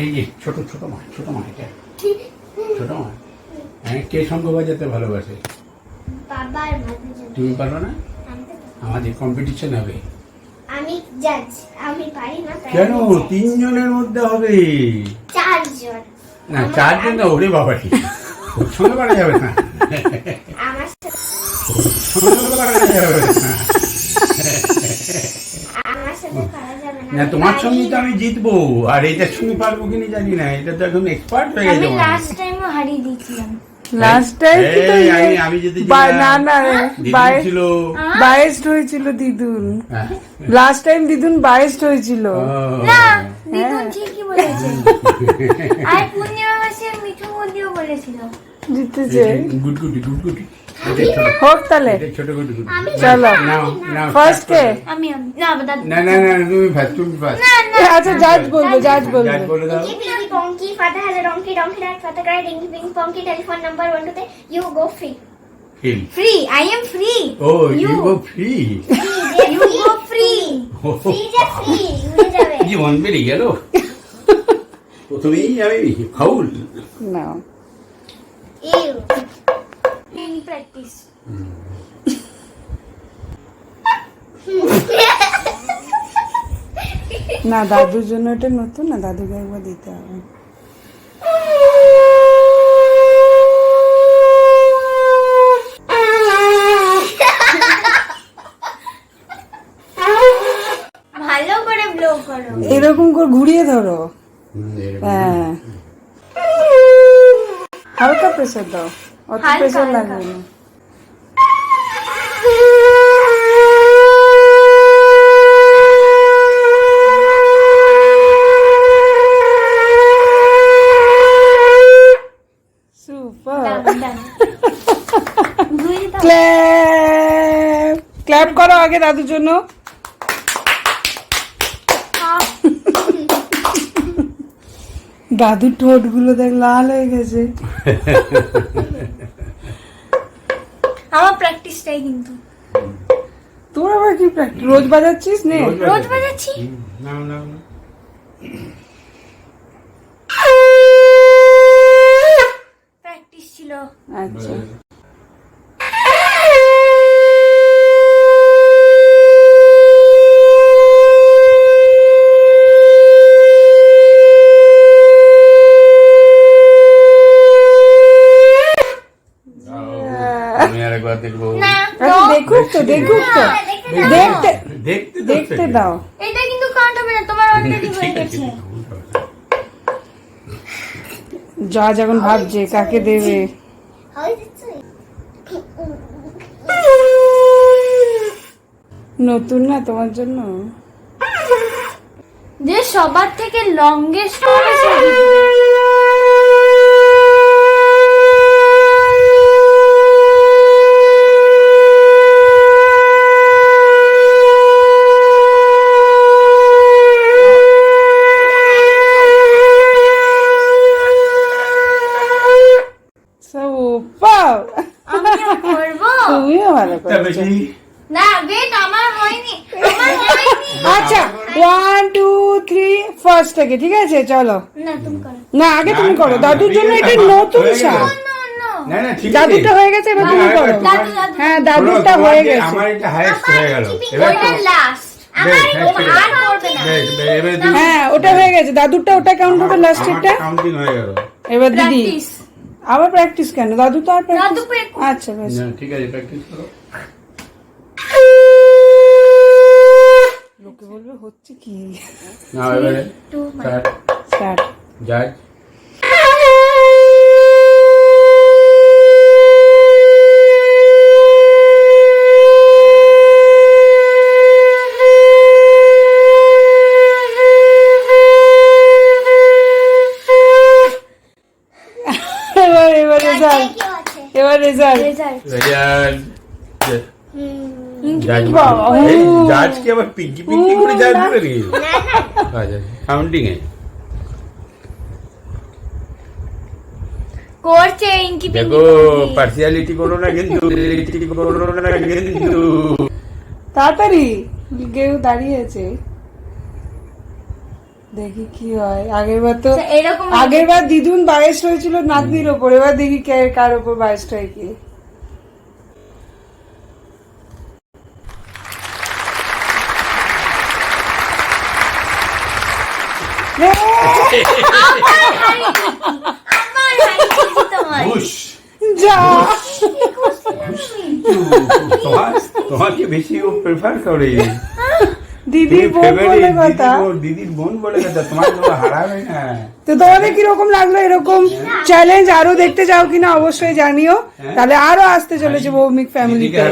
এই যে ছোট ছোট মা ছোট মা এটা। ছোট মা। হ্যাঁ কে সঙ্গ বাজাতে ভালোবাসে। তুমি পারো না। আমাদের কম্পিটিশন হবে। আমি জাজ আমি পারি না কেন? তিনজনের মধ্যে হবে। চারজন। না চারজন না ওরে বাবা কি সঙ্গে পারা যাবে না। আমার সঙ্গে পারা যাবে না। না তোমার সঙ্গে তো আমি জিতবো। আর এটার সঙ্গে পারব কিনা জানি না এটা তো এখন এক্সপার্ট হয়ে আমি গেছে লাস্ট টাইমও হারিয়ে দিয়েছিলাম। লাস্ট টাইম তো আমি- আমি যদি না না ছিল। বায়েস্ট হয়েছিল দিদুন। হ্যাঁ। লাস্ট টাইম দিদুন বায়েস্ট হয়েছিল। ও। না দিদুন ঠিকই বলেছে। আর পূর্ণিমা মাসে মিঠু বলেছিল। জিতেছে। হোক তাহলে এটা ছোট গুটগুটি আমি চলো নাও নাও ফার্স্ট কে আমি আমি না দাদা না না না তুমি ফার্স্ট তুমি ফার্স্ট আচ্ছা জাজ বলবো জাজ বলবো জাজ বলে দাও Pinky, pinky, ponky, father has a donkey, donkey has father cry, dinky, pink, ponky, telephone number one two three. You go free. Hill free I am free oh you go free You go free. Free যে free. উড়ে যাবে। জীবন বেরিয়ে গেল প্রথমেই আমি foul না Ew. Practice না দাদুর জন্য এটা নতুন না দাদুকে একবার দিতে হবে। ভালো করে ব্লো করো। এরকম করে ঘুরিয়ে ধরো। হ্যাঁ। হালকা প্রেসার দাও। অত প্রেসার লাগবে না। ক্ল্যাপ ক্ল্যাপ করো আগে দাদুর জন্য। দাদুর ঠোঁটগুলো দেখ লাল হয়ে গেছে। আমার প্র্যাকটিসটাই কিন্তু। তোর আবার কি প্র্যাকটিস রোজ বাজাচ্ছিস নে? রোজ বাজাচ্ছি। নাও নাও নাও। প্র্যাকটিস ছিল। আচ্ছা দাও। আমি আর দেখব দেখুক তো দেখুক তো। দেখতে দেখতে দেখতে দাও। এটা কিন্তু কাউন্ট হবে না তোমার অলরেডি হয়ে গেছে। যা যখন ভাবছে কাকে দেবে? নতুন না তোমার জন্য? যে সবার থেকে লংগেস্ট হবে না আমার হয়নি আমার হয়নি। আচ্ছা ওয়ান টু থ্রি ফার্স্ট থেকে ঠিক আছে? চলো। না তুমি করো। না আগে তুমি করো। দাদুর জন্য এটা নতুন হয়ে গেল। শাক নো নো না না ঠিক আছে। দাদুরটা হয়ে গেছে এবার তুমি করো। হ্যাঁ হয়ে গেছে। আমার এটা হাইয়েস্ট হয়ে গেল। এবার লাস্ট ওটা হয়ে গেছে। দাদুরটা ওটা কাউন্ট হবে লাস্টেরটা হয়ে গেল। এবার দিদি আবার প্র্যাকটিস কেন? দাদু তো আর প্র্যাকটিস আচ্ছা বেশ। ঠিক আছে প্র্যাকটিস করো। কি না এবারে টু স্টার্ট স্টার্ট জাজ এবার এবার রেজাল্ট কেউ আছে? এবার রেজাল্ট রেজাল্ট রেজাল্ট হুম, জাজ এই জাজ কি আবার পিঙ্কি পিঙ্কি করে জাজ দেবে নাকি না, না। আচ্ছা কাউন্টিং এ। করছে ইনকি দেখো পার্সিয়ালিটি করো না কিন্তু partiality করো না কিন্তু। তাড়াতাড়ি। কেউ দাঁড়িয়ে আছে দেখি কি হয়। আগের বার তো আচ্ছা, এরকম আগের বার দিদুন বাইশ হয়েছিল নাতনির ওপর। এবার দেখি কে কার ওপর বাইশটা হয় কি আমার হারিয়েছি তোমার ঘুষ যা তোমার তোমাকে বেশি ও প্রেফার করে দিদির বোন বলে কথা দিদির বোন বলে কথা তোমার তো হারাবে না। তো তোমাদের কীরকম লাগল এরকম চ্যালেঞ্জ আরও দেখতে চাও কিনা? অবশ্যই জানিও। তাহলে আরও আসতে চলেছে ভৌমিক ফ্যামিলিতে